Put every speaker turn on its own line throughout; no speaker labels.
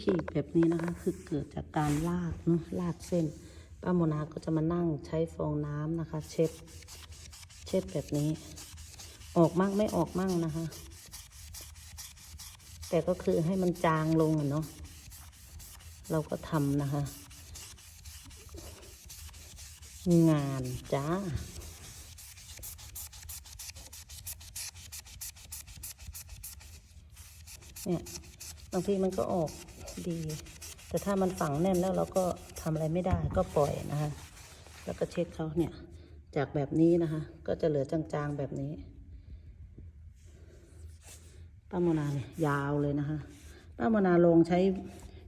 ขีดแบบนี้นะคะ คือเกิดจากการลากเนาะลากเส้น ป้าโมนาก็จะมานั่งใช้ฟองน้ำนะคะ เช็ด เช็ดแบบนี้ ออกมั่งไม่ออกมั่งนะคะ แต่ก็คือให้มันจางลงเนาะเราก็ทำนะคะ งานจ้าเนี่ยบางทีมันก็ออก ดี แต่ถ้ามันฝังแน่นแล้วเราก็ทำอะไรไม่ได้ก็ปล่อยนะคะ แล้วก็เช็ดเขาเนี่ย จากแบบนี้นะคะ ก็จะเหลือจางๆแบบนี้ป้าโมนาเนี่ยยาวเลยนะคะป้าโมนาลองใช้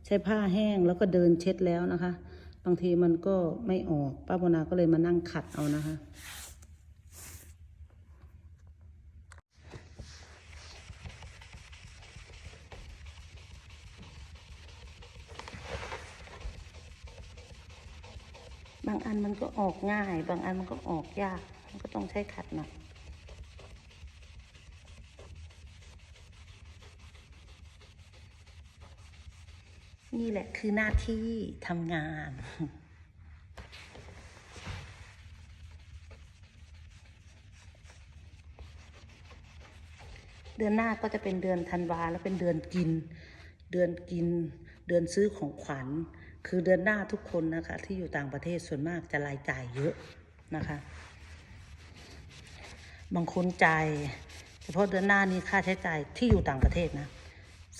ใช้ผ้าแห้งแล้วก็เดินเช็ดแล้วนะคะ บางทีมันก็ไม่ออกป้าโมนาก็เลยมานั่งขัดเอานะคะ บางอันมันก็ออกง่าย บางอันมันก็ออกยาก มันก็ต้องใช้ขัดหน่อยนี่แหละคือหน้าที่ทำงาน เดือนหน้าก็จะเป็นเดือนธันวาแล้วเป็นเดือนกิน เดือนกิน เดือนซื้อของขวัญ คือเดือนหน้าทุกคนนะคะ ที่อยู่ต่างประเทศส่วนมากจะรายจ่ายเยอะนะคะ บางคนจ่ายเฉพาะเดือนหน้านี้ค่าใช้จ่ายที่อยู่ต่างประเทศนะ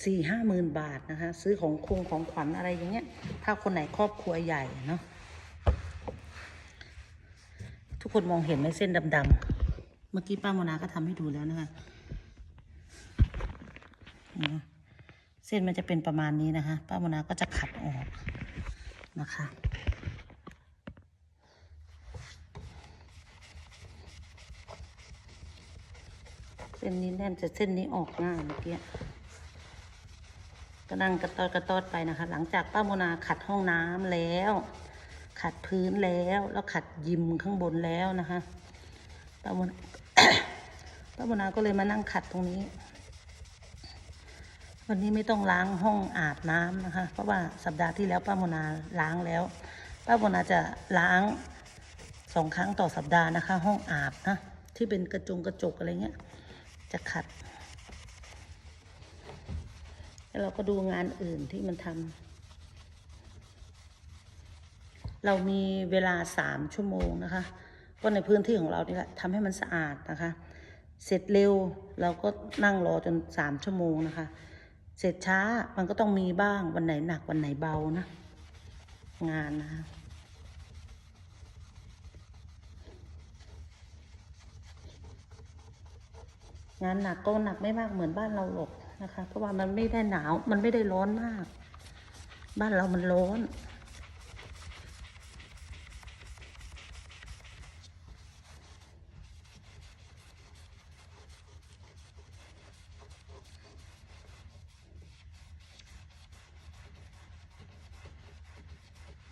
สี่ห้าหมื่นบาทนะคะ ซื้อของคงของขวัญอะไรอย่างเงี้ย ถ้าคนไหนครอบครัวใหญ่เนาะทุกคนมองเห็นไหมเส้นดำๆเมื่อกี้ป้าโมนาก็ทำให้ดูแล้วนะคะนะเส้นมันจะเป็นประมาณนี้นะคะ ป้าโมนาก็จะขัดออก นะคะเส้นนี้แน่นแต่เส้นนี้ออกง่ายเมื่อกี้ก็นั่งกระตอดกระตอดไปนะคะ หลังจากป้าโมนาขัดห้องน้ำแล้ว ขัดพื้นแล้วแล้วขัดยิมข้างบนแล้วนะคะป้าโมนาป้าโมนาก็เลยมานั่งขัดตรงนี้ วันนี้ไม่ต้องล้างห้องอาบน้ำนะคะ เพราะว่าสัปดาห์ที่แล้วป้าโมนาล้างแล้ว ป้าโมนาจะล้างสองครั้งต่อสัปดาห์นะคะ ห้องอาบนะที่เป็นกระจงกระจกอะไรเงี้ย จะขัด แล้วเราก็ดูงานอื่นที่มันทำเรามีเวลาสามชั่วโมงนะคะ ก็ในพื้นที่ของเรานี่แหละทำให้มันสะอาดนะคะ เสร็จเร็วเราก็นั่งรอจนสามชั่วโมงนะคะ เสร็จช้ามันก็ต้องมีบ้างวันไหนหนักวันไหนเบานะ งานนะงานหนักก็หนักไม่มากเหมือนบ้านเราหรอกนะคะ เพราะว่ามันไม่ได้หนาว มันไม่ได้ร้อนมาก บ้านเรามันร้อน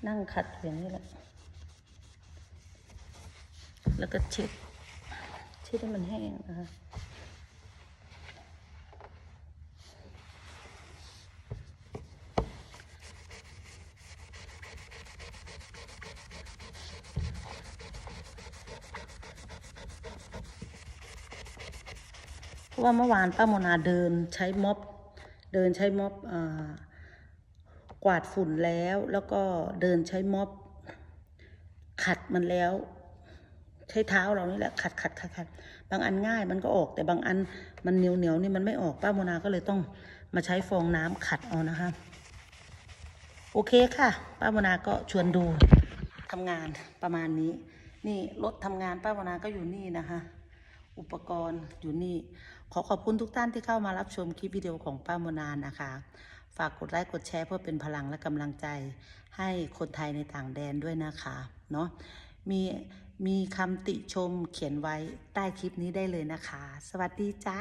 นั่งขัดอย่างนี้แหละ แล้วก็เช็ด เช็ดให้มันแห้งนะคะเพราะว่าเมื่อวานป้าโมนาเดินใช้ม็อบเดินใช้ม็อบอ่า กวาดฝุ่นแล้วแล้วก็เดินใช้ม็อบ ขัดมันแล้ว ใช้เท้าเรานี่แหละขัดขัดขัดขัดบางอันง่ายมันก็ออก แต่บางอันมันเหนียวเหนียวนี่มันไม่ออกป้าโมนาก็เลยต้องมาใช้ฟองน้ำขัดเอานะคะ โอเคค่ะ ป้าโมนาก็ชวนดูทำงานประมาณนี้ นี่รถทำงานป้าโมนาก็อยู่นี่นะคะอุปกรณ์อยู่นี่ ขอขอบคุณทุกท่านที่เข้ามารับชมคลิปวิดีโอของป้าโมนานะคะ ฝากกดไลค์กดแชร์เพื่อเป็นพลังและกำลังใจ ให้คนไทยในต่างแดนด้วยนะคะเนาะมีมีคำติชมเขียนไว้ใต้คลิปนี้ได้เลยนะคะ สวัสดีจ้า